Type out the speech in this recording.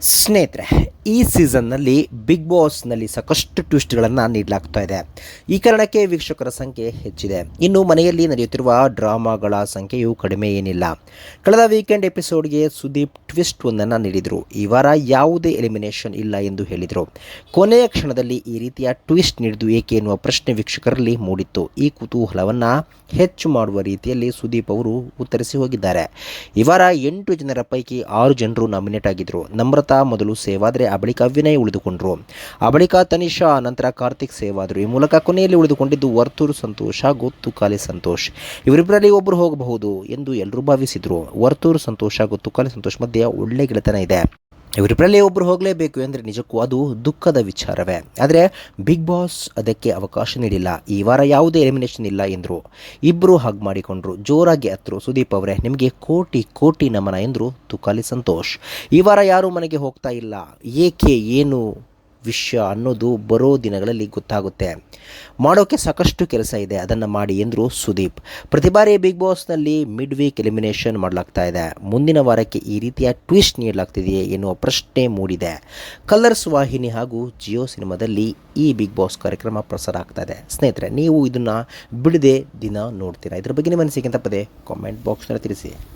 ಸ್ನೇಹಿತರೆ, ಈ ಸೀಸನ್ನಲ್ಲಿ ಬಿಗ್ ಬಾಸ್ನಲ್ಲಿ ಸಾಕಷ್ಟು ಟ್ವಿಸ್ಟ್ಗಳನ್ನು ನೀಡಲಾಗ್ತಾ ಇದೆ. ಈ ಕಾರಣಕ್ಕೆ ವೀಕ್ಷಕರ ಸಂಖ್ಯೆ ಹೆಚ್ಚಿದೆ. ಇನ್ನು ಮನೆಯಲ್ಲಿ ನಡೆಯುತ್ತಿರುವ ಡ್ರಾಮಾಗಳ ಸಂಖ್ಯೆಯು ಕಡಿಮೆ ಏನಿಲ್ಲ. ಕಳೆದ ವೀಕೆಂಡ್ ಎಪಿಸೋಡ್ಗೆ ಸುದೀಪ್ ಟ್ವಿಸ್ಟ್ ಒಂದನ್ನು ನೀಡಿದರು. ಈ ವಾರ ಯಾವುದೇ ಎಲಿಮಿನೇಷನ್ ಇಲ್ಲ ಎಂದು ಹೇಳಿದರು. ಕೊನೆಯ ಕ್ಷಣದಲ್ಲಿ ಈ ರೀತಿಯ ಟ್ವಿಸ್ಟ್ ನೀಡಿದ್ದು ಏಕೆ ಎನ್ನುವ ಪ್ರಶ್ನೆ ವೀಕ್ಷಕರಲ್ಲಿ ಮೂಡಿತ್ತು. ಈ ಕುತೂಹಲವನ್ನು ಹೆಚ್ಚು ಮಾಡುವ ರೀತಿಯಲ್ಲಿ ಸುದೀಪ್ ಅವರು ಉತ್ತರಿಸಿ ಹೋಗಿದ್ದಾರೆ. ಈ ವಾರ ಎಂಟು ಜನರ ಪೈಕಿ ಆರು ಜನರು ನಾಮಿನೇಟ್ ಆಗಿದ್ದರು ನಮ್ರತಾ ಮೊದಲು ಸೇವಾದ್ರೆ ಆ ಬಳಿಕ ವಿನಯ್ ಉಳಿದುಕೊಂಡರು. ಆ ಬಳಿಕ ತನಿಷಾ, ನಂತರ ಕಾರ್ತಿಕ್ ಸೇವಾದರು. ಈ ಮೂಲಕ ಕೊನೆಯಲ್ಲಿ ಉಳಿದುಕೊಂಡಿದ್ದು ವರ್ತೂರು ಸಂತೋಷ ಹಾಗೂ ತುಕಾಲಿ ಸಂತೋಷ್. ಇವರಿಬ್ಬರಲ್ಲಿ ಒಬ್ಬರು ಹೋಗಬಹುದು ಎಂದು ಎಲ್ಲರೂ ಭಾವಿಸಿದರು. ವರ್ತೂರು ಸಂತೋಷ ಹಾಗೂ ತುಕಾಲಿ ಸಂತೋಷ್ ಮಧ್ಯೆ ಒಳ್ಳೆ ಗೆಳೆತನ ಇದೆ. ಇವರಿಬ್ಬರಲ್ಲಿ ಒಬ್ಬರು ಹೋಗಲೇಬೇಕು ಅಂದರೆ ನಿಜಕ್ಕೂ ಅದು ದುಃಖದ ವಿಚಾರವೇ. ಆದರೆ ಬಿಗ್ ಬಾಸ್ ಅದಕ್ಕೆ ಅವಕಾಶ ನೀಡಿಲ್ಲ. ಈ ವಾರ ಯಾವುದೇ ಎಲಿಮಿನೇಷನ್ ಇಲ್ಲ ಎಂದರು. ಇಬ್ಬರು ಹಾಗೆ ಮಾಡಿಕೊಂಡ್ರು. ಜೋರಾಗಿ ಹತ್ತರು ಸುದೀಪ್ ಅವರೇ. ನಿಮಗೆ ಕೋಟಿ ಕೋಟಿ ನಮನ ಎಂದರು ತುಕಾಲಿ ಸಂತೋಷ್. ಈ ವಾರ ಯಾರೂ ಮನೆಗೆ ಹೋಗ್ತಾ ಇಲ್ಲ. ಏಕೆ, ಏನು? ವಿಷಯ ಅನ್ನೋದು ಬರೋ ದಿನಗಳಲ್ಲಿ ಗೊತ್ತಾಗುತ್ತೆ. ಮಾಡೋಕ್ಕೆ ಸಾಕಷ್ಟು ಕೆಲಸ ಇದೆ. ಅದನ್ನು ಮಾಡಿ ಎಂದರು ಸುದೀಪ್. ಪ್ರತಿ ಬಾರಿ ಬಿಗ್ ಬಾಸ್ನಲ್ಲಿ ಮಿಡ್ ವೀಕ್ ಎಲಿಮಿನೇಷನ್ ಮಾಡಲಾಗ್ತಾ ಇದೆ. ಮುಂದಿನ ವಾರಕ್ಕೆ ಈ ರೀತಿಯ ಟ್ವಿಸ್ಟ್ ನೀಡಲಾಗ್ತಿದೆಯೇ ಎನ್ನುವ ಪ್ರಶ್ನೆ ಮೂಡಿದೆ. ಕಲರ್ಸ್ ವಾಹಿನಿ ಹಾಗೂ ಜಿಯೋ ಸಿನಿಮಾದಲ್ಲಿ ಈ ಬಿಗ್ ಬಾಸ್ ಕಾರ್ಯಕ್ರಮ ಪ್ರಸಾರ ಆಗ್ತಾ ಇದೆ. ಸ್ನೇಹಿತರೆ, ನೀವು ಇದನ್ನು ಬಿಡದೆ ದಿನ ನೋಡ್ತೀರಾ? ಇದ್ರ ಬಗ್ಗೆ ನಿಮ್ಮ ಅನಿಸಿಕೆ ಪದೇ? ಕಾಮೆಂಟ್ ಬಾಕ್ಸ್ನಲ್ಲಿ ತಿಳಿಸಿ.